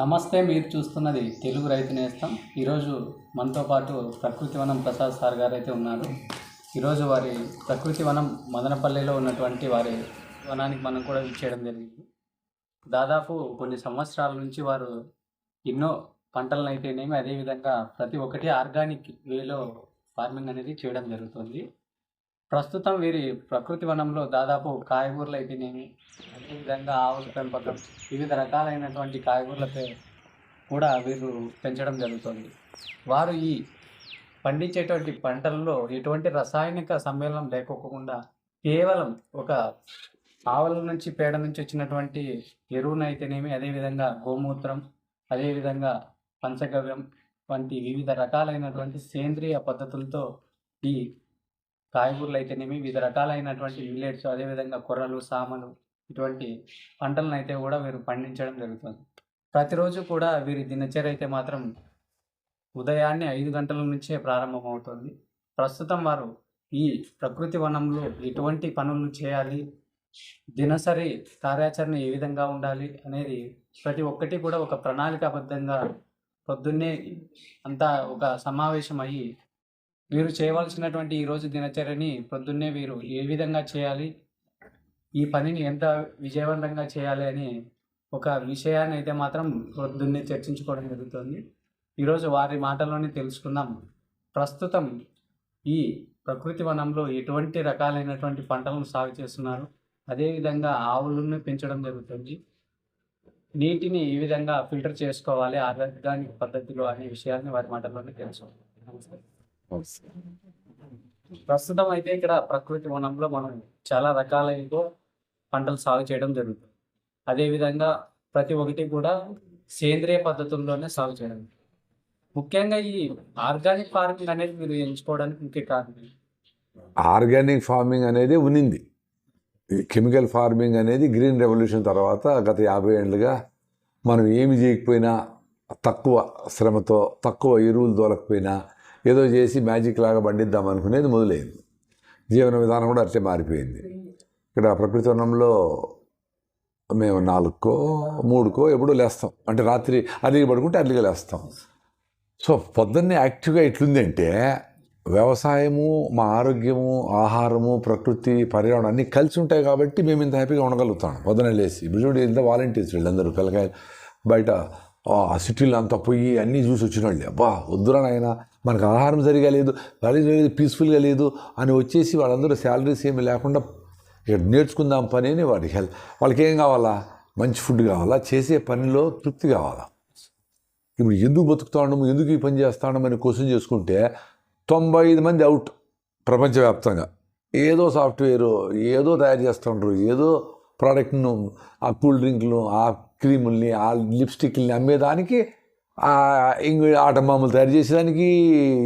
నమస్తే మీరు చూస్తున్నది తెలుగు రైతు నేస్తం. ఈరోజు మనతో పాటు ప్రకృతి వనం ప్రసాద్ సార్ గారు అయితే ఉన్నారు. ఈరోజు వారి ప్రకృతి వనం మదనపల్లిలో ఉన్నటువంటి వారి వనానికి మనం కూడా ఇచ్చేయడం జరిగింది. దాదాపు కొన్ని సంవత్సరాల నుంచి వారు ఎన్నో పంటలను అయితేనేమి అదేవిధంగా ప్రతి ఒక్కటి ఆర్గానిక్ వేలో ఫార్మింగ్ అనేది చేయడం జరుగుతుంది. ప్రస్తుతం వీరి ప్రకృతి వనంలో దాదాపు కాయగూరలు అయితేనేమి? అదేవిధంగా ఆవుల పెంపకం. వివిధ రకాలైనటువంటి కాయగూరలపై కూడా వీరు పెంచడం జరుగుతుంది. వారు ఈ పండించేటువంటి పంటల్లో ఎటువంటి రసాయనిక సమ్మేళనం లేకోకుండా కేవలం ఒక ఆవుల నుంచి పేడ నుంచి వచ్చినటువంటి ఎరువునైతేనేమి అదేవిధంగా గోమూత్రం అదేవిధంగా పంచగవ్యం వంటి వివిధ రకాలైనటువంటి సేంద్రియ పద్ధతులతో ఈ కాయగూరలు అయితేనేమి వివిధ రకాలైనటువంటి మిల్లెట్స్ అదేవిధంగా కొర్రలు సామలు ఇటువంటి పంటలను అయితే కూడా వీరు పండించడం జరుగుతుంది. ప్రతిరోజు కూడా వీరి దినచర్య అయితే మాత్రం ఉదయాన్నే ఐదు గంటల నుంచే ప్రారంభమవుతుంది. ప్రస్తుతం వారు ఈ ప్రకృతి వనంలో ఎటువంటి పనులు చేయాలి దినసరి కార్యాచరణ ఏ విధంగా ఉండాలి అనేది ప్రతి ఒక్కటి కూడా ఒక ప్రణాళికాబద్ధంగా పొద్దున్నే అంతా ఒక సమావేశం అయ్యి వీరు చేయవలసినటువంటి ఈరోజు దినచర్యని పొద్దున్నే వీరు ఏ విధంగా చేయాలి? ఈ పనిని ఎంత విజయవంతంగా చేయాలి అని ఒక విషయాన్ని అయితే మాత్రం పొద్దున్నే చర్చించుకోవడం జరుగుతుంది. ఈరోజు వారి మాటలోనే తెలుసుకుందాం. ప్రస్తుతం ఈ ప్రకృతి వనంలో ఎటువంటి రకాలైనటువంటి పంటలను సాగు చేస్తున్నారు? అదేవిధంగా ఆవులను పెంచడం జరుగుతుంది. నీటిని ఏ విధంగా ఫిల్టర్ చేసుకోవాలి ఆర్గానిక్ పద్ధతిలో అనే విషయాన్ని వారి మాటల్లోనే తెలుసుకుందాం. నమస్తే ప్రస్తుతం అయితే ఇక్కడ ప్రకృతి వనంలో మనం చాలా రకాలైన పంటలు సాగు చేయడం జరుగుతుంది. అదేవిధంగా ప్రతి ఒక్కటి కూడా సేంద్రియ పద్ధతుల్లోనే సాగు చేయడం. ముఖ్యంగా ఈ ఆర్గానిక్ ఫార్మింగ్ అనేది మీరు ఎంచుకోవడానికి ముఖ్య కారణం ఆర్గానిక్ ఫార్మింగ్ అనేది ఉనింది. ఈ కెమికల్ ఫార్మింగ్ అనేది గ్రీన్ రెవల్యూషన్ తర్వాత గత యాభై ఏళ్ళుగా మనం ఏమి చేయకపోయినా తక్కువ శ్రమతో తక్కువ ఎరువులు దొరకపోయినా ఏదో చేసి మ్యాజిక్ లాగా పండిద్దాం అనుకునేది మొదలైంది. జీవన విధానం కూడా అట్లే మారిపోయింది. ఇక్కడ ప్రకృతి వనంలో మేము నాలుగుకో మూడుకో ఎప్పుడో లేస్తాం. అంటే రాత్రి అర్లీగా పడుకుంటే అర్లీగా లేస్తాం. సో పొద్దున్నే యాక్టివ్గా ఎట్లుంది అంటే వ్యవసాయము మా ఆరోగ్యము ఆహారము ప్రకృతి పర్యావరణం అన్నీ కలిసి ఉంటాయి కాబట్టి మేము ఇంత హ్యాపీగా ఉండగలుగుతాం. పొద్దున లేసి ఇప్పుడు ఇంత వాలంటీర్స్ వీళ్ళందరూ పిల్లకాయలు బయట ఆ సిటీలో అంతా పోయి అన్నీ చూసి వచ్చిన వాళ్ళే అబ్బా వద్దురా నాయన మనకు ఆహారం సరిగా లేదు అది లేదు పీస్ఫుల్గా లేదు అని వచ్చేసి వాళ్ళందరూ శాలరీస్ ఏమి లేకుండా ఇక్కడ నేర్చుకుందాం పని అని వాడి హెల్ప్ వాళ్ళకి ఏం కావాలా? మంచి ఫుడ్ కావాలా? చేసే పనిలో తృప్తి కావాలా? ఇప్పుడు ఎందుకు బతుకుతా ఉండము ఎందుకు ఈ పని చేస్తా అని క్వశ్చన్ చేసుకుంటే తొంభై ఐదు మంది అవుట్ ప్రపంచవ్యాప్తంగా. ఏదో సాఫ్ట్వేర్ ఏదో తయారు చేస్తూ ఉంటారు ఏదో ప్రోడక్ట్ను ఆ కూల్ డ్రింక్లు ఆ క్రీముల్ని ఆ లిప్స్టిక్ని అమ్మేదానికి ఆ ఇంక తయారు చేసేదానికి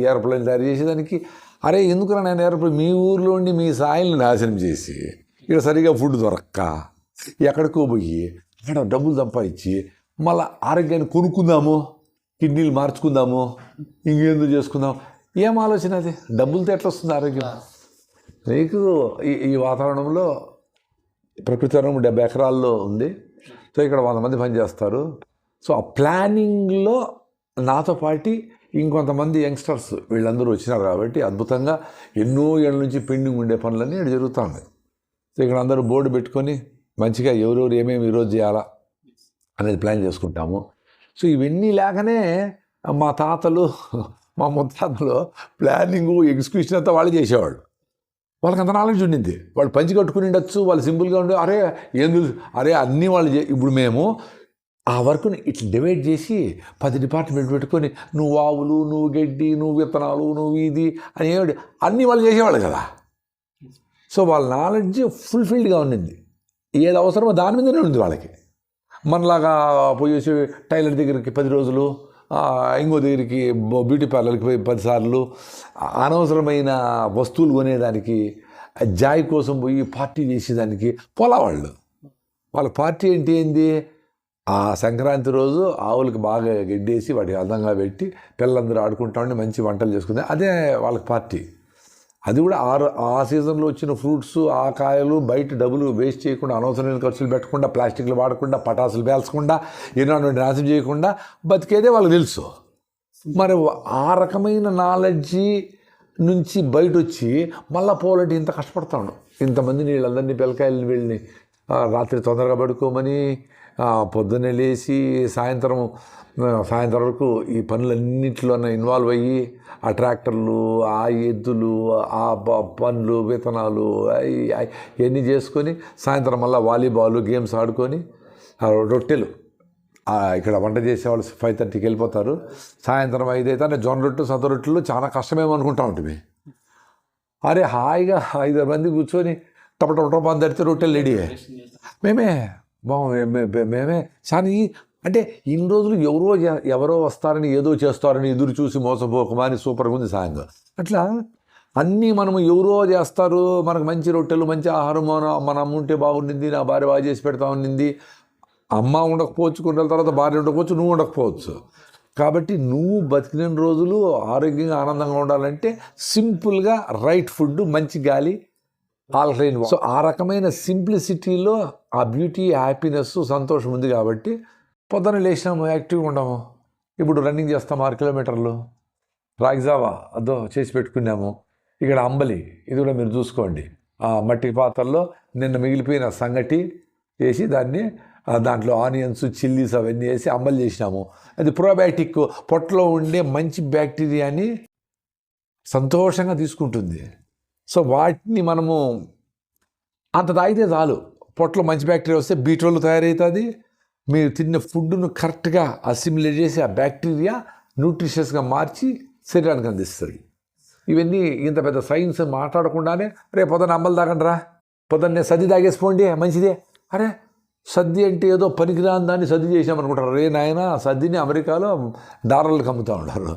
ఏరోప్లేన్ తయారు చేసేదానికి అరే ఎందుకురా నేను ఏరోప్లేన్? మీ ఊర్లో ఉండి మీ సాయిల్ని నాశనం చేసి ఇక్కడ సరిగా ఫుడ్ దొరక్క ఎక్కడికో పోయి అక్కడ డబ్బులు సంపాదించి మళ్ళీ ఆరోగ్యాన్ని కొనుక్కుందాము కిడ్నీలు మార్చుకుందాము ఇంకేందో చేసుకుందాం ఏం ఆలోచన అది? డబ్బులతో ఎట్లా వస్తుంది ఆరోగ్యం? నీకు ఈ ఈ వాతావరణంలో ప్రకృతి వనం డెబ్బై ఎకరాల్లో ఉంది. సో ఇక్కడ వంద మంది పనిచేస్తారు సో ఆ ప్లానింగ్లో నాతో పాటు ఇంకొంతమంది యంగ్స్టర్స్ వీళ్ళందరూ వచ్చినారు కాబట్టి అద్భుతంగా ఎన్నో ఏళ్ళ నుంచి పెండింగ్ ఉండే పనులన్నీ ఇక్కడ జరుగుతుంది సో ఇక్కడ అందరూ బోర్డు పెట్టుకొని మంచిగా ఎవరెవరు ఏమేమి ఈరోజు చేయాలా అనేది ప్లాన్ చేసుకుంటాము. సో ఇవన్నీ లేకనే మా తాతలు మా ముత్తాతలు ప్లానింగ్ ఎగ్జిక్యూషన్ అంతా వాళ్ళు చేసేవాళ్ళు. వాళ్ళకి అంత నాలెడ్జ్ ఉండింది. వాళ్ళు పంచి కట్టుకుని ఉండొచ్చు వాళ్ళు సింపుల్గా ఉండే అరే ఏం తెలుసు? అరే అన్నీ వాళ్ళు ఇప్పుడు మేము ఆ వర్క్ని ఇట్లా డివైడ్ చేసి పది డిపార్ట్మెంట్ పెట్టుకొని నువ్వు ఆవులు నువ్వు గడ్డి నువ్వు విత్తనాలు నువ్వు ఇది అని ఏమిటి అన్నీ వాళ్ళు చేసేవాళ్ళు కదా. సో వాళ్ళ నాలెడ్జ్ ఫుల్ఫిల్డ్గా ఉండింది. ఏది అవసరమో దాని మీదనే ఉంది వాళ్ళకి. మనలాగా పోయేసి టైలర్ దగ్గరికి పది రోజులు ఇంకో దగ్గరికి బ్యూటీ పార్లర్కి పోయి పదిసార్లు అనవసరమైన వస్తువులు కొనేదానికి జాయ్ కోసం పోయి పార్టీ చేసేదానికి పోలావాళ్ళు. వాళ్ళ పార్టీ ఏంటి ఏంది? ఆ సంక్రాంతి రోజు ఆవులకి బాగా గడ్డేసి వాటికి అందంగా పెట్టి పిల్లలందరూ ఆడుకుంటా ఉండి మంచి వంటలు చేసుకుంది అదే వాళ్ళకి పార్టీ. అది కూడా ఆ ఆ సీజన్లో వచ్చిన ఫ్రూట్స్ ఆ కాయలు బయట డబ్బులు వేస్ట్ చేయకుండా అనవసరమైన ఖర్చులు పెట్టకుండా ప్లాస్టిక్లు వాడకుండా పటాసులు పేల్చకుండా ఎన్నో నాశనం చేయకుండా బతికేదే వాళ్ళకి తెలుసు. మరి ఆ రకమైన నాలెడ్జి నుంచి బయట వచ్చి మళ్ళా పోలంటే ఇంత కష్టపడతాడు ఇంతమంది వీళ్ళందరినీ పిల్లకాయలు వీళ్ళని రాత్రి తొందరగా పడుకోమని పొద్దున్నే లేచి సాయంత్రం సాయంత్రం వరకు ఈ పనులన్నింటిలోనే ఇన్వాల్వ్ అయ్యి ఆ ట్రాక్టర్లు ఆ ఎద్దులు ఆ పనులు విత్తనాలు ఇవన్నీ చేసుకొని సాయంత్రం మళ్ళీ వాలీబాల్ గేమ్స్ ఆడుకొని ఆ రొట్టెలు ఇక్కడ వంట చేసేవాళ్ళు ఫైవ్ థర్టీకి వెళ్ళిపోతారు. సాయంత్రం ఐదు అయితే జొన్న రొట్టెలు సొంత రొట్టెలు చాలా కష్టమేమో అనుకుంటా ఉంటుంది అరే హాయిగా ఐదారు మంది కూర్చొని టప టప టప తడితే రొట్టెలు రెడీ మేమే. మేమే. కానీ అంటే ఇన్ని రోజులు ఎవరో ఎవరో వస్తారని ఏదో చేస్తారని ఎదురు చూసి మోసపోకమా అని సూపర్గా ఉంది సాంగ్ అట్లా అన్నీ మనం ఎవరో చేస్తారు మనకు మంచి రొట్టెలు మంచి ఆహారం మన మన అమ్మ ఉంటే బాగుండింది నా భార్య బాగా చేసి పెడతా ఉండింది. అమ్మ ఉండకపోవచ్చు కొన్ని రోజుల తర్వాత భార్య ఉండకపోవచ్చు నువ్వు ఉండకపోవచ్చు. కాబట్టి నువ్వు బతికిన రోజులు ఆరోగ్యంగా ఆనందంగా ఉండాలంటే సింపుల్గా రైట్ ఫుడ్ మంచి గాలి ఆల్కలైన్ సో ఆ రకమైన సింప్లిసిటీలో ఆ బ్యూటీ హ్యాపీనెస్ సంతోషం ఉంది కాబట్టి పొద్దున లేచినాము యాక్టివ్గా ఉండము ఇప్పుడు రన్నింగ్ చేస్తాము ఆరు కిలోమీటర్లు. రాగిజావా అదో చేసి పెట్టుకున్నాము. ఇక్కడ అంబలి ఇది కూడా మీరు చూసుకోండి. ఆ మట్టి పాత్రలో నిన్న మిగిలిపోయిన సంగటి వేసి దాన్ని దాంట్లో ఆనియన్స్ చిల్లీస్ అవన్నీ వేసి అంబలి చేసినాము. అది ప్రోబయాటిక్ పొట్టలో ఉండే మంచి బ్యాక్టీరియాని సంతోషంగా తీసుకుంటుంది. సో వాటిని మనము అంత తాగితే చాలు. పొట్టలో మంచి బ్యాక్టీరియా వస్తే బీట్రోల్ తయారవుతుంది. మీరు తిన్న ఫుడ్ను కరెక్ట్గా అసిమిలేట్ చేసి ఆ బ్యాక్టీరియా న్యూట్రిషియస్గా మార్చి శరీరానికి అందిస్తుంది. ఇవన్నీ ఇంత పెద్ద సైన్స్ మాట్లాడకుండానే రే పొద్దున్న అమ్మలు తాగండి రా పొద్దున్నే సద్ది తాగేసిపోండి మంచిదే. అరే సద్ది అంటే ఏదో పనికిరాని దాన్ని సద్ది చేసామనుకుంటారు రే నాయన సద్దిని అమెరికాలో డాలర్లకు అమ్ముతూ ఉంటారు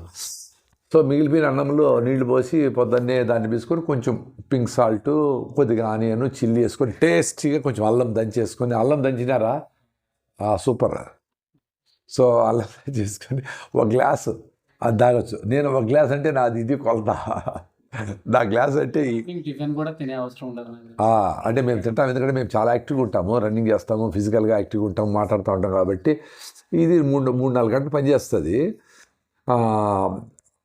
సో మిగిలిపోయిన అన్నంలో నీళ్ళు పోసి పొద్దున్నే దాన్ని తీసుకొని కొంచెం పింక్ సాల్ట్ కొద్దిగా ఆనియన్ చిల్లీ వేసుకొని టేస్టీగా కొంచెం అల్లం దంచేసుకొని అల్లం దంచినారా? సూపర్. సో అల్లం చేసుకొని ఒక గ్లాసు అది తాగొచ్చు. నేను ఒక గ్లాస్ అంటే నాది ఇది కొలత. నా గ్లాస్ అంటే టిఫిన్ కూడా తినే అవసరం ఉండదు అంటే మేము తింటాం. ఎందుకంటే మేము చాలా యాక్టివ్గా ఉంటాము. రన్నింగ్ చేస్తాము ఫిజికల్గా యాక్టివ్గా ఉంటాము మాట్లాడుతూ ఉంటాం కాబట్టి ఇది మూడు మూడు నాలుగు గంటలు పనిచేస్తుంది.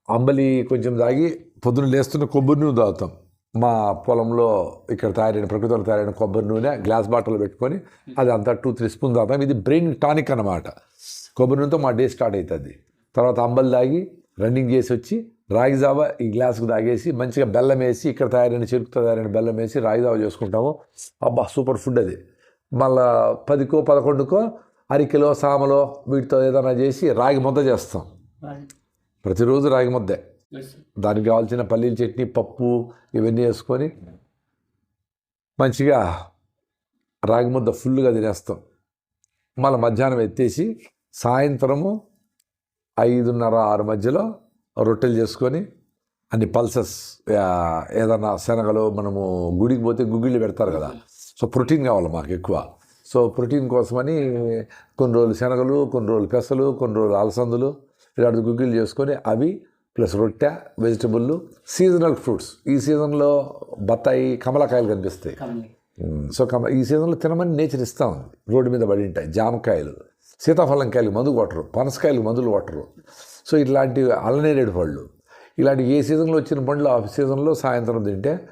అంబలి కొంచెం తాగి పొద్దున లేస్తున్న కొబ్బరి నూనె తాగుతాం. మా పొలంలో ఇక్కడ తయారైన ప్రకృతిలో తయారైన కొబ్బరి నూనె గ్లాస్ బాటిల్లో పెట్టుకొని అది అంతా టూ త్రీ స్పూన్ తాగుతాం. ఇది బ్రెయిన్ టానిక్ అన్నమాట. కొబ్బరి నూనెతో మా డే స్టార్ట్ అవుతుంది తర్వాత అంబలి తాగి రన్నింగ్ చేసి వచ్చి రాగిజావ ఈ గ్లాసుకు తాగేసి మంచిగా బెల్లం వేసి ఇక్కడ తయారైన చెరుకుతో తయారైన బెల్లం వేసి రాగి జావ చేసుకుంటాము. అబ్బా సూపర్ ఫుడ్ అది. మళ్ళా పదికో పదకొండుకో అరికెలో సామలో వీటితో ఏదైనా చేసి రాగి ముద్ద చేస్తాం. ప్రతిరోజు రాగి ముద్దే. దానికి కావాల్సిన పల్లీల చట్నీ పప్పు ఇవన్నీ వేసుకొని మంచిగా రాగి ముద్ద ఫుల్గా తినేస్తాం. మళ్ళీ మధ్యాహ్నం ఎత్తేసి సాయంత్రము ఐదున్నర ఆరు మధ్యలో రొట్టెలు చేసుకొని అన్ని పల్సెస్ ఏదన్నా శనగలు మనము గుడికి పోతే గుగ్గిళ్ళు పెడతారు కదా. సో ప్రోటీన్ కావాలి మాకు ఎక్కువ. సో ప్రోటీన్ కోసమని కొన్ని రోజులు శనగలు కొన్ని రోజులు పెసలు కొన్ని రోజులు అలసందులు ఇలాంటి గుగ్గిళ్ళు చేసుకొని అవి ప్లస్ రొట్టె వెజిటబుల్ సీజనల్ ఫ్రూట్స్ ఈ సీజన్లో బత్తాయి కమలకాయలు కనిపిస్తాయి. సో కమ ఈ సీజన్లో తినమని నేచర్ ఇస్తూ ఉంది. రోడ్డు మీద పడి ఉంటాయి. జామకాయలు సీతాఫలం కాయలు మందు కొట్టరు. పనసకాయలు మందులు కొట్టరు. సో ఇట్లాంటి అల్లనేరేడు పళ్ళు. ఇలాంటి ఏ సీజన్లో వచ్చిన పండ్లు ఆ సీజన్లో సాయంత్రం తింటే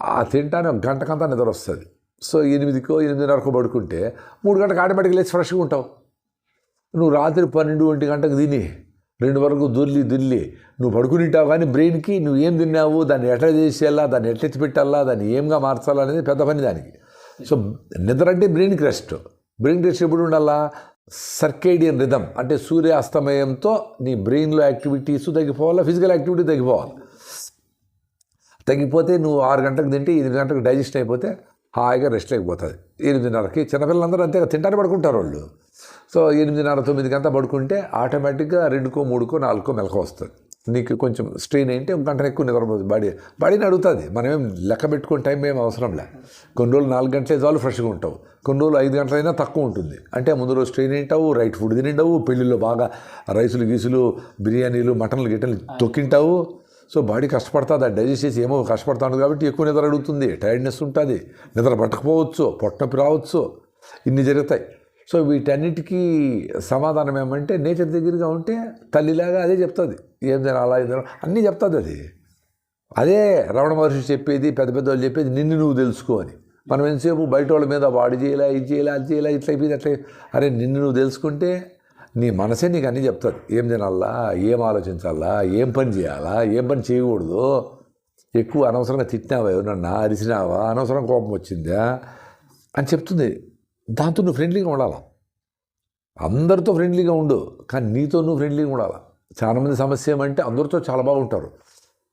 ఆ తింటానే ఒక గంటకంతా నిద్ర వస్తుంది. సో ఎనిమిదికో ఎనిమిదిన్నరకో పడుకుంటే మూడు గంటలకు ఆటోమేటిక్గా లేచి ఫ్రెష్గా ఉంటావు. నువ్వు రాత్రి పన్నెండు ఒంటి గంటకు తిని రెండు వరకు దుల్లి దుల్లి నువ్వు పడుకునింటావు కానీ బ్రెయిన్కి నువ్వు ఏం తిన్నావు దాన్ని ఎట్లా చేసేయాలా దాన్ని ఎట్లా పెట్టాలా దాన్ని ఏంగా మార్చాలా అనేది పెద్ద పని దానికి. సో నిద్ర అంటే బ్రెయిన్కి రెస్ట్. బ్రెయిన్ రెస్ట్ ఎప్పుడు ఉండాలా? సర్కేడియన్ రిధమ్ అంటే సూర్యాస్తమయంతో నీ బ్రెయిన్లో యాక్టివిటీస్ తగ్గిపోవాలా? ఫిజికల్ యాక్టివిటీ తగ్గిపోవాలి? తగ్గిపోతే నువ్వు ఆరు గంటలకు తింటే ఎనిమిది గంటలకు డైజెస్ట్ అయిపోతే హాయిగా రెస్ట్ అయిపోతుంది. ఎనిమిదిన్నరకి చిన్నపిల్లలందరూ అంతే తింటానే పడుకుంటారు వాళ్ళు. సో ఎనిమిదిన్నర తొమ్మిది గంట పడుకుంటే ఆటోమేటిక్గా రెండుకో మూడుకో నాలుగుకో మెలక వస్తుంది. నీకు కొంచెం స్ట్రెయిన్ ఏంటి ఒక గంట ఎక్కువ నిద్రపోతుంది బాడీ బాడీని అడుగుతుంది. మనమేం లెక్క పెట్టుకునే టైం ఏం అవసరం లే. కొన్ని రోజులు నాలుగు గంటలే చాలు ఫ్రెష్గా ఉంటావు. కొన్ని రోజులు ఐదు గంటలైనా తక్కువ ఉంటుంది. అంటే ముందు రోజు స్ట్రెయిన్ ఏంటావు రైట్ ఫుడ్ తినింటావు పెళ్ళిళ్ళు బాగా రైసులు గీసులు బిర్యానీలు మటన్లు గిటన్లు తొక్కింటావు. సో బాడీ కష్టపడుతుంది ఆ డైజెస్ట్ చేసి ఏమో కష్టపడుతుంది కాబట్టి ఎక్కువ నిద్ర అడుగుతుంది. టైర్డ్నెస్ ఉంటుంది. నిద్ర పట్టకపోవచ్చు పొట్టనొప్పి రావచ్చు. ఇన్ని జరుగుతాయి. సో వీటన్నిటికీ సమాధానం ఏమంటే నేచర్ దగ్గరగా ఉంటే తల్లిలాగా అదే చెప్తుంది. ఏం తినాలా ఇది అన్నీ చెప్తుంది అది. అదే రమణ మహర్షి చెప్పేది పెద్ద పెద్ద వాళ్ళు చెప్పేది నిన్ను నువ్వు తెలుసుకో అని. మనం ఎంతసేపు బయట వాళ్ళ మీద వాడు చేయలే ఇది చేయలే అది చేయలే ఇట్లా అయిపోయింది అట్లా అరే నిన్ను నువ్వు తెలుసుకుంటే నీ మనసే నీకు అన్నీ చెప్తుంది. ఏం తినాలా ఏం ఆలోచించాలా ఏం పని చేయాలా ఏం పని చేయకూడదు. ఎక్కువ అనవసరంగా తిట్టినావా ఎవరన్నా అరిసినావా? అనవసరం కోపం వచ్చిందా? అని చెప్తుంది. దాంతో నువ్వు ఫ్రెండ్లీగా ఉండాలా? అందరితో ఫ్రెండ్లీగా ఉండు కానీ నీతో నువ్వు ఫ్రెండ్లీగా ఉండాలా? చాలామంది సమస్య ఏమంటే అందరితో చాలా బాగుంటారు.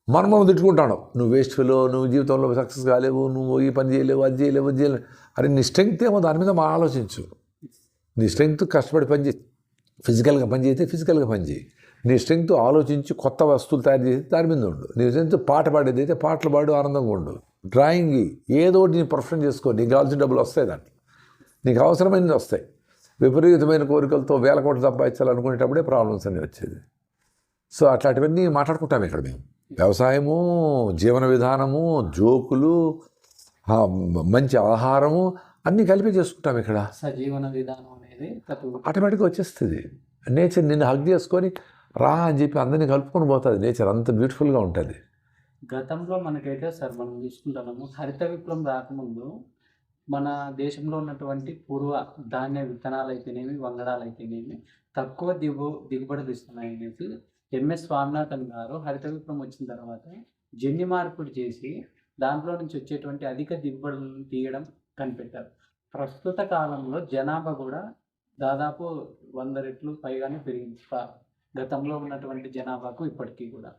మనం మనం తిట్టుకుంటాను నువ్వు వేస్ట్ ఫెలో నువ్వు జీవితంలో సక్సెస్ కాలేవు నువ్వు ఈ పని చేయలేవు అది చేయలేవు అది చేయలేవు. అరే నీ స్ట్రెంగ్త్ ఏమో దాని మీద మా ఆలోచించు. నీ స్ట్రెంగ్త్ కష్టపడి పని చేయి. ఫిజికల్గా పని చేస్తే ఫిజికల్గా పని చేయి. నీ స్ట్రెంగ్త్ ఆలోచించి కొత్త వస్తువులు తయారు చేసి దాని మీద ఉండు. నీ స్ట్రెంగ్త్ పాట పాడేది అయితే పాటలు పాడు ఆనందంగా ఉండు. డ్రాయింగ్ ఏదో ఒకటి నీ ప్రొఫెషన్ చేసుకో. నీకు కావాల్సిన డబ్బులు వస్తాయి దాన్ని నీకు అవసరమైనది వస్తాయి. విపరీతమైన కోరికలతో వేల కోట్లు సంపాదించాలనుకునేటప్పుడే ప్రాబ్లమ్స్ అనేవి వచ్చేది. సో అట్లాంటివన్నీ మాట్లాడుకుంటాం ఇక్కడ మేము. వ్యవసాయము జీవన విధానము జోకులు మంచి ఆహారము అన్నీ కలిపి చేసుకుంటాం ఇక్కడ. సజీవన విధానం అనేది ఆటోమేటిక్గా వచ్చేస్తుంది. నేచర్ నిన్ను హగ్ చేసుకొని రా అని చెప్పి అందరినీ కలుపుకొని పోతుంది. నేచర్ అంత బ్యూటిఫుల్గా ఉంటుంది. గతంలో మనకైతే సార్ మనం చూసుకుంటున్నాము హరిత విప్లవం రాకముందు మన దేశంలో ఉన్నటువంటి పూర్వ ధాన్య విత్తనాలు అయితేనేమి వంగడాలు అయితేనేమి తక్కువ దిగు దిగుబడులు ఇస్తున్నాయి అనేసి ఎంఎస్ స్వామినాథన్ గారు హరిత విప్లవం వచ్చిన తర్వాత జన్యు మార్పులు చేసి దాంట్లో నుంచి వచ్చేటువంటి అధిక దిగుబడులను తీయడం కనిపెట్టారు. ప్రస్తుత కాలంలో జనాభా కూడా దాదాపు వంద రెట్లు పైగానే పెరిగింది. గతంలో ఉన్నటువంటి జనాభాకు ఇప్పటికీ కూడా.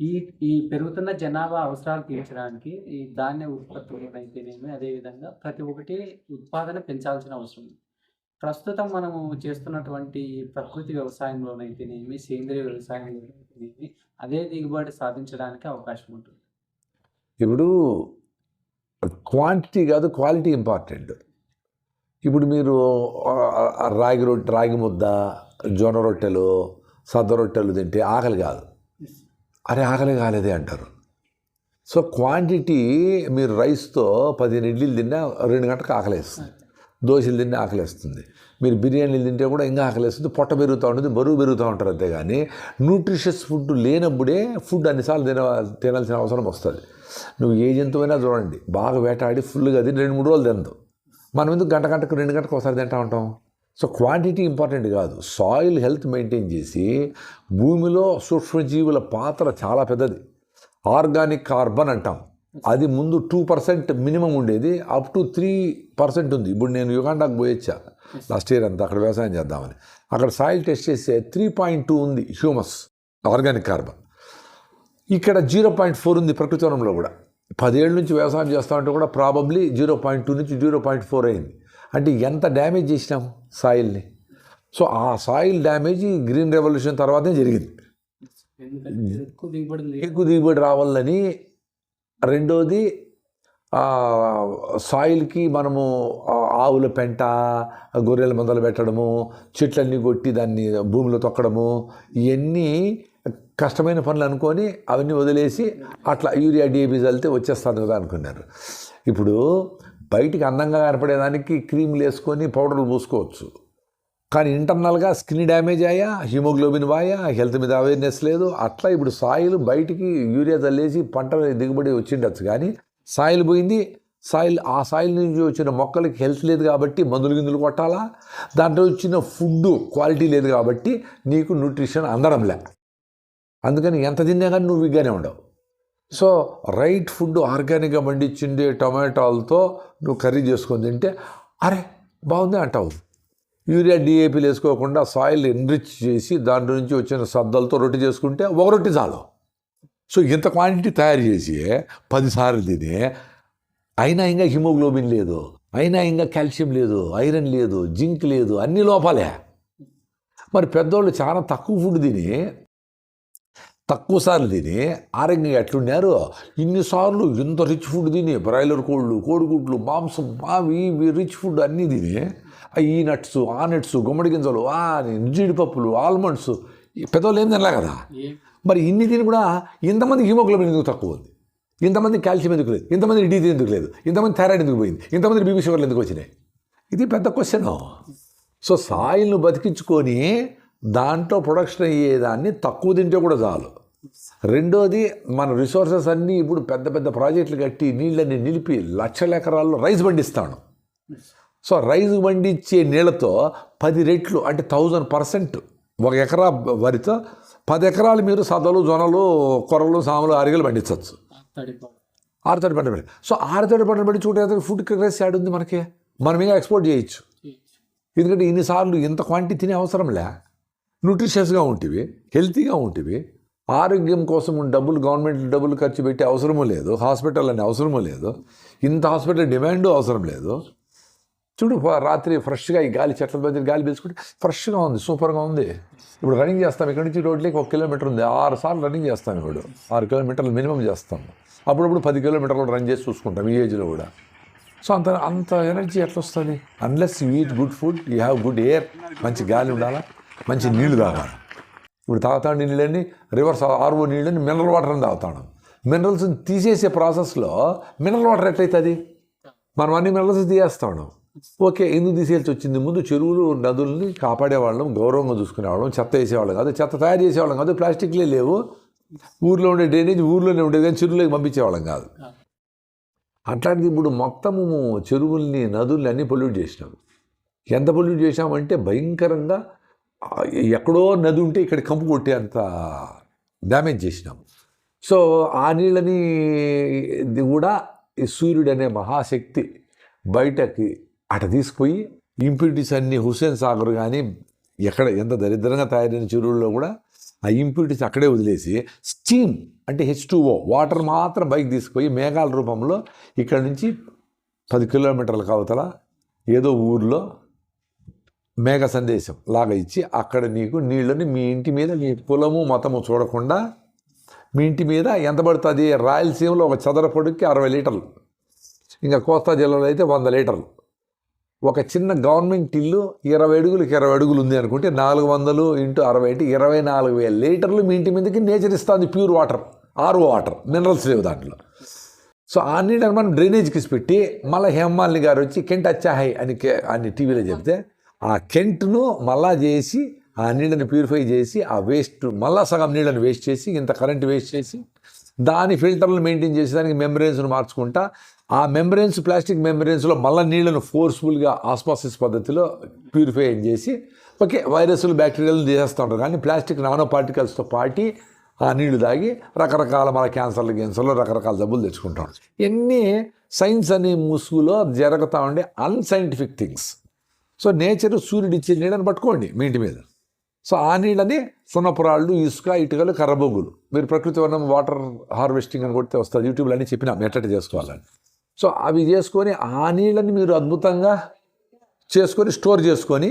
ఈ ఈ పెరుగుతున్న జనాభా అవసరాలు తీర్చడానికి ఈ ధాన్య ఉత్పత్తులు అయితేనేమి అదేవిధంగా ప్రతి ఒక్కటి ఉత్పాదన పెంచాల్సిన అవసరం ఉంది. ప్రస్తుతం మనము చేస్తున్నటువంటి ప్రకృతి వ్యవసాయంలోనైతేనేమి సేంద్రియ వ్యవసాయంలోనైతేనేమి అదే దిగుబడి సాధించడానికి అవకాశం ఉంటుంది. ఇప్పుడు క్వాంటిటీ కాదు క్వాలిటీ ఇంపార్టెంట్. ఇప్పుడు మీరు రాగి రొట్టె రాగి ముద్ద జొన్న రొట్టెలు సద్ద రొట్టెలు తింటే ఆకలి కాదు. అరే ఆకలి కాలేదే అంటారు. సో క్వాంటిటీ మీరు రైస్తో పదిహేను ఇడ్లీలు తిన్నా రెండు గంటలకు ఆకలేస్తుంది. దోశలు తిన్నా ఆకలేస్తుంది. మీరు బిర్యానీలు తింటే కూడా ఇంకా ఆకలేస్తుంది. పొట్ట పెరుగుతూ ఉంటుంది బరువు పెరుగుతూ ఉంటారు అంతేగాని న్యూట్రిషియస్ ఫుడ్ లేనప్పుడే ఫుడ్ అన్నిసార్లు తిన తినాల్సిన అవసరం వస్తుంది. నువ్వు ఏ జంతువైనా చూడండి బాగా వేటాడి ఫుల్గా తిని రెండు మూడు రోజులు తినదు. మనం ఎందుకు గంట గంటకు రెండు గంటకు ఒకసారి తింటా ఉంటాం? సో క్వాంటిటీ ఇంపార్టెంట్ కాదు. సాయిల్ హెల్త్ మెయింటైన్ చేసి భూమిలో సూక్ష్మజీవుల పాత్ర చాలా పెద్దది. ఆర్గానిక్ కార్బన్ అంటాం. అది ముందు టూ పర్సెంట్ మినిమం ఉండేది. అప్ టు త్రీ పర్సెంట్ ఉంది. ఇప్పుడు నేను యుగాండాకు పోయొచ్చా? లాస్ట్ ఇయర్ అంతా అక్కడ వ్యవసాయం చేద్దామని. అక్కడ సాయిల్ టెస్ట్ చేస్తే త్రీ పాయింట్ టూ ఉంది హ్యూమస్ ఆర్గానిక్ కార్బన్. ఇక్కడ జీరో పాయింట్ ఫోర్ ఉంది ప్రకృతి వనంలో కూడా. పదేళ్ళ నుంచి వ్యవసాయం చేస్తా ఉంటే కూడా ప్రాబబ్లీ జీరో పాయింట్ టూ నుంచి జీరో పాయింట్ ఫోర్ అయింది. అంటే ఎంత డ్యామేజ్ చేసినాం సాయిల్ని. సో ఆ సాయిల్ డ్యామేజ్ గ్రీన్ రెవల్యూషన్ తర్వాతే జరిగింది. ఎక్కువ దిగుబడి లేదు. ఎక్కువ దిగుబడి రావాలని రెండోది సాయిల్కి మనము ఆవుల పెంట గొర్రెల మందలు పెట్టడము చెట్లన్నీ కొట్టి దాన్ని భూమిలో తొక్కడము ఇవన్నీ కష్టమైన పనులు అనుకొని అవన్నీ వదిలేసి అట్లా యూరియా డిఏపి చల్లితే వచ్చేస్తాను కదా అనుకున్నారు. ఇప్పుడు బయటికి అందంగా కనపడేదానికి క్రీములు వేసుకొని పౌడర్లు పూసుకోవచ్చు కానీ ఇంటర్నల్గా స్కిన్ డ్యామేజ్ అయ్యా హిమోగ్లోబిన్ వాయా హెల్త్ మీద అవేర్నెస్ లేదు. అట్లా ఇప్పుడు సాయిల్ బయటికి యూరియా చల్లేసి పంట దిగుబడి వచ్చిండొచ్చు. కానీ సాయిల్ పోయింది. సాయిల్ ఆ సాయిల్ నుంచి వచ్చిన మొక్కలకి హెల్త్ లేదు కాబట్టి మందులు గిందులు కొట్టాలా? దాంట్లో వచ్చిన ఫుడ్ క్వాలిటీ లేదు కాబట్టి నీకు న్యూట్రిషన్ అందడంలే అందుకని ఎంత తిన్నా కానీ నువ్వు విగ్గానే ఉండవు. సో రైట్ ఫుడ్ ఆర్గానిక్గా పండించిండే టొమాటోలతో నువ్వు కర్రీ చేసుకొని తింటే అరే బాగుంది అంటావు. యూరియా డిఏపీలు వేసుకోకుండా సాయిల్ ఎన్రిచ్ చేసి దాంట్లో నుంచి వచ్చిన సద్దలతో రొట్టె చేసుకుంటే ఒక రొట్టె చాలు. సో ఇంత క్వాంటిటీ తయారు చేసి పదిసార్లు తిని అయినా ఇంకా హిమోగ్లోబిన్ లేదు అయినా ఇంకా కాల్షియం లేదు ఐరన్ లేదు జింక్ లేదు అన్ని లోపాలే. మరి పెద్దోళ్ళు చాలా తక్కువ ఫుడ్ తిని తక్కువ సార్లు తిని ఆరోగ్యంగా ఎట్లున్నారు? ఇన్నిసార్లు ఇంత రిచ్ ఫుడ్ తిని బ్రాయిలర్ కోళ్ళు కోడిగుడ్లు మాంసం మావి ఇవి రిచ్ ఫుడ్ అన్నీ తిని ఆ ఈ నట్స్ ఆ నట్స్ గుమ్మడి గింజలు ఆ జీడిపప్పులు ఆల్మండ్స్ పెద్దవాళ్ళు ఏం తినలే కదా? మరి ఇన్ని తిని కూడా ఇంతమంది హిమోగ్లోబిన్ ఎందుకు తక్కువ ఉంది? ఇంతమంది కాల్షియం ఎందుకు లేదు? ఇంతమంది డీ ఎందుకు లేదు? ఇంతమంది థైరాయిడ్ ఎందుకు పోయింది? ఇంతమంది బీపీ షుగర్లు ఎందుకు వచ్చినాయి? ఇది పెద్ద క్వశ్చన్ సో సాయిల్ను బతికించుకొని దాంట్లో ప్రొడక్షన్ అయ్యేదాన్ని తక్కువ తింటే కూడా చాలు. రెండోది మన రిసోర్సెస్ అన్నీ ఇప్పుడు పెద్ద పెద్ద ప్రాజెక్టులు కట్టి నీళ్ళని నిలిపి లక్షల ఎకరాల్లో రైస్ పండిస్తాను. సో రైస్ పండించే నీళ్ళతో పది రెట్లు అంటే థౌజండ్ పర్సెంట్ ఒక ఎకరా వరితో పది ఎకరాలు మీరు సదలు జొన్నలు కొర్రలు సాములు అరిగలు పండించవచ్చు ఆరుతడి పంట. పెట్టి. సో ఆరుతడి పంట పెట్టి చూడ ఫుడ్ క్రైస్ యాడ్ ఉంది మనకి. మనం ఇంకా ఎక్స్పోర్ట్ చేయొచ్చు. ఎందుకంటే ఇన్నిసార్లు ఇంత క్వాంటిటీ తినే అవసరం లే. న్యూట్రిషియస్గా ఉంటివి హెల్తీగా ఉంటివి. ఆరోగ్యం కోసం డబ్బులు గవర్నమెంట్ డబ్బులు ఖర్చు పెట్టే అవసరమూ లేదు. హాస్పిటల్ అనే అవసరమూ లేదు. ఇంత హాస్పిటల్ డిమాండ్ అవసరం లేదు. చూడు రాత్రి ఫ్రెష్గా ఈ గాలి చెట్ల మధ్య గాలి పీల్చుకుంటే ఫ్రెష్గా ఉంది సూపర్గా ఉంది. ఇప్పుడు రన్నింగ్ చేస్తాం ఇక్కడ నుంచి రోడ్లకి ఒక కిలోమీటర్ ఉంది. ఆరు సార్లు రన్నింగ్ చేస్తాం ఇప్పుడు. ఆరు కిలోమీటర్లు మినిమం చేస్తాం. అప్పుడప్పుడు పది కిలోమీటర్లు రన్ చేసి చూసుకుంటాం ఈ ఏజ్లో కూడా. సో అంత అంత ఎనర్జీ ఎట్లా వస్తుంది unless you eat good food you have good air మంచి గాలి ఉండాలా? మంచి నీళ్ళు తాగాలి. ఇప్పుడు తాగుతాడు నీళ్ళని రివర్స్ ఆర్ఓ నీళ్ళని మినరల్ వాటర్ అని తాగుతాడు మినరల్స్ తీసేసే ప్రాసెస్లో మినరల్ వాటర్ ఎట్లయితుంది? మనం అన్ని మినరల్స్ తీసేస్తాడు ఓకే ఎందుకు తీసేయాల్సి వచ్చింది? ముందు చెరువులు నదుల్ని కాపాడేవాళ్ళం గౌరవంగా చూసుకునేవాళ్ళం చెత్త వేసేవాళ్ళం కాదు చెత్త తయారు చేసేవాళ్ళం కాదు ప్లాస్టిక్లే లేవు. ఊర్లో ఉండే డ్రైనేజ్ ఊర్లోనే ఉండేది కానీ చెరువులోకి పంపించేవాళ్ళం కాదు. అట్లాంటిది ఇప్పుడు మొత్తము చెరువుల్ని నదుల్ని అన్నీ పొల్యూట్ చేసినాం. ఎంత పొల్యూట్ చేసామంటే భయంకరంగా ఎక్కడో నది ఉంటే ఇక్కడ కంపు కొట్టే అంత డ్యామేజ్ చేసినాం. సో ఆ నీళ్ళని కూడా ఈ సూర్యుడు అనే మహాశక్తి బయటకి అట తీసుకుపోయి ఇంప్యూరిటీస్ అన్ని హుస్సేన్ సాగర్ కానీ ఎక్కడ ఎంత దరిద్రంగా తయారైన చెరువుల్లో కూడా ఆ ఇంప్యూరిటీస్ అక్కడే వదిలేసి స్టీమ్ అంటే హెచ్ టూఓ వాటర్ మాత్రం బైక్ తీసుకుపోయి మేఘాల రూపంలో ఇక్కడ నుంచి పది కిలోమీటర్ల అవతల ఏదో ఊర్లో మేఘ సందేశం లాగా ఇచ్చి అక్కడ నీకు నీళ్ళని మీ ఇంటి మీద మీ కులము మతము చూడకుండా మీ ఇంటి మీద ఎంత పడుతుంది? రాయలసీమలో ఒక చదరపొడికి అరవై లీటర్లు. ఇంకా కోస్తా జిల్లాలో అయితే వంద లీటర్లు. ఒక చిన్న గవర్నమెంట్ ఇల్లు ఇరవై అడుగులకి ఇరవై అడుగులు ఉంది అనుకుంటే నాలుగు వందలు ఇంటూ అరవై అంటే ఇరవై నాలుగు వేల లీటర్లు మీ ఇంటి మీదకి నేచర్ ఇస్తుంది pure water RO water minerals లేవు దాంట్లో. సో ఆ నీళ్ళని మనం డ్రైనేజ్కి పెట్టి మళ్ళీ హేమాలిని గారు వచ్చి కెంట్ అచ్చాహై అని కే- అని టీవీలో చెప్తే ఆ కెంట్ను మళ్ళా చేసి ఆ నీళ్ళని ప్యూరిఫై చేసి ఆ వేస్ట్ మళ్ళా సగం నీళ్ళని వేస్ట్ చేసి ఇంత కరెంట్ వేస్ట్ చేసి దాని ఫిల్టర్లు మెయింటైన్ చేసి దానికి మెమరెన్స్ను మార్చుకుంటా ఆ మెమరెన్స్ ప్లాస్టిక్ మెమరెన్స్లో మళ్ళీ నీళ్ళను ఫోర్స్ఫుల్గా ఆస్పాసిస్ పద్ధతిలో ప్యూరిఫై చేసి ఓకే వైరస్లు బ్యాక్టీరియాలు తీసేస్తూ ఉంటారు కానీ ప్లాస్టిక్ నానో పార్టికల్స్తో పాటి ఆ నీళ్ళు తాగి రకరకాల మన క్యాన్సర్లు క్యాన్సర్లు రకరకాల జబ్బులు తెచ్చుకుంటాం ఇవన్నీ సైన్స్ అనే ముసుగులో జరుగుతూ ఉండే అన్సైంటిఫిక్ థింగ్స్. సో నేచర్ సూర్యుడు ఇచ్చే నీళ్ళని పట్టుకోండి మీ ఇంటి మీద. సో ఆ నీళ్ళని సున్నపురాళ్ళు ఇసుక ఇటుకలు కర్రబొగ్గులు. మీరు ప్రకృతి వనం వాటర్ హార్వెస్టింగ్ అని కొడితే వస్తుంది. యూట్యూబ్లో అన్నీ చెప్పినాం ఎట్లా చేసుకోవాలని. సో అవి చేసుకొని ఆ నీళ్ళని మీరు అద్భుతంగా చేసుకొని స్టోర్ చేసుకొని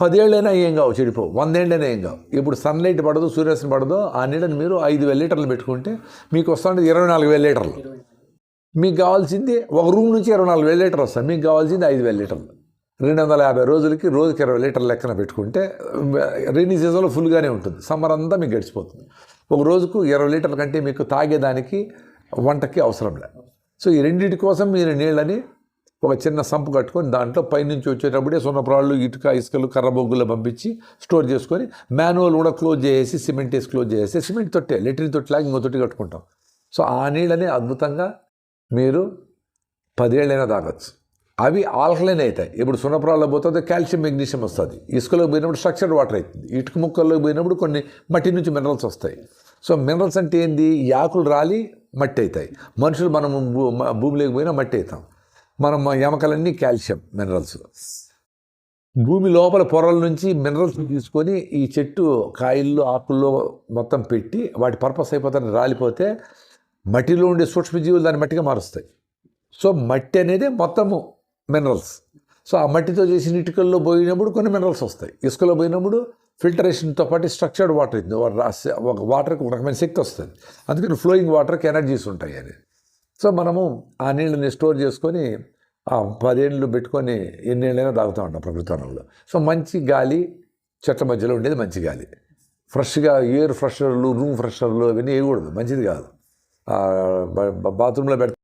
పదేళ్ళైనా ఏం కావు చెడిపోవు. వందేళ్ళైనా ఏం కావు. ఇప్పుడు సన్లైట్ పడదు సూర్యరశ్మి పడదు ఆ నీళ్ళని మీరు ఐదు వేల లీటర్లు పెట్టుకుంటే మీకు వస్తుంది ఇరవై నాలుగు వేల లీటర్లు. మీకు కావాల్సింది ఒక రూమ్ నుంచి ఇరవై నాలుగు వేల లీటర్ వస్తుంది మీకు కావాల్సింది ఐదు వేల లీటర్లు. రెండు వందల యాభై రోజులకి రోజుకి ఇరవై లీటర్ల లెక్కన పెట్టుకుంటే రైనీ సీజన్లో ఫుల్గానే ఉంటుంది. సమ్మర్ అంతా మీకు గడిచిపోతుంది. ఒక రోజుకు ఇరవై లీటర్ల కంటే మీకు తాగేదానికి వంటకి అవసరం లేదు సో ఈ రెండింటి కోసం మీరు నీళ్ళని ఒక చిన్న సంపు కట్టుకొని దాంట్లో పైనుంచి వచ్చేటప్పుడే సున్నప్రాళ్ళు ఇటుక ఇసుకలు కర్రబొగ్గులు పంపించి స్టోర్ చేసుకొని మాన్యువల్ కూడా క్లోజ్ చేసి సిమెంట్ వేసి క్లోజ్ చేసి సిమెంట్ తొట్టే లెట్రిన్ తొట్టిలాగా ఇంకో తొట్టి కట్టుకుంటాం. సో ఆ నీళ్ళని అద్భుతంగా మీరు పదేళ్ళైనా తాగొచ్చు. అవి ఆల్కలైన్ అవుతాయి. ఇప్పుడు సున్నపురాల్లో పోతుంది కాల్షియం మెగ్నీషియం వస్తుంది. ఇసుకలోకి పోయినప్పుడు స్ట్రక్చర్డ్ వాటర్ అవుతుంది. ఇటుక ముక్కల్లోకి పోయినప్పుడు కొన్ని మట్టి నుంచి మినరల్స్ వస్తాయి. సో మినరల్స్ అంటే ఏంది? యాకులు ఆకులు రాలి మట్టి అవుతాయి. మనుషులు మనం భూ- భూమిలోకి పోయినా మట్టి అవుతాం. మనం ఎమకలన్నీ కాల్షియం మినరల్స్. భూమి లోపల పొరల నుంచి మినరల్స్ తీసుకొని ఈ చెట్టు కాయల్లో ఆకుల్లో మొత్తం పెట్టి వాటి పర్పస్ అయిపోతాన్ని రాలిపోతే మట్టిలో ఉండే సూక్ష్మజీవులు దాన్ని మట్టిగా మారుస్తాయి. సో మట్టి అనేది మొత్తము మినరల్స్ సో ఆ మట్టితో చేసిన ఇటుకల్లో పోయినప్పుడు కొన్ని మినరల్స్ వస్తాయి. ఇసుకలో పోయినప్పుడు ఫిల్టరేషన్తో పాటు స్ట్రక్చర్డ్ వాటర్ ఇది ఒక వాటర్కి ఒక రకమైన శక్తి వస్తుంది. అందుకని ఫ్లోయింగ్ వాటర్కి ఎనర్జీస్ ఉంటాయి అని. సో మనము ఆ నీళ్ళని స్టోర్ చేసుకొని ఆ పదేళ్ళు పెట్టుకొని ఎన్నేళ్ళైనా తాగుతూ ఉంటాం ప్రకృతి సో మంచి గాలి చెట్ల మధ్యలో ఉండేది మంచి గాలి. ఫ్రెష్గా ఎయిర్ ఫ్రెషర్లు రూమ్ ఫ్రెషర్లు అవన్నీ వేయకూడదు. మంచిది కాదు. బాత్రూంలో పెడితే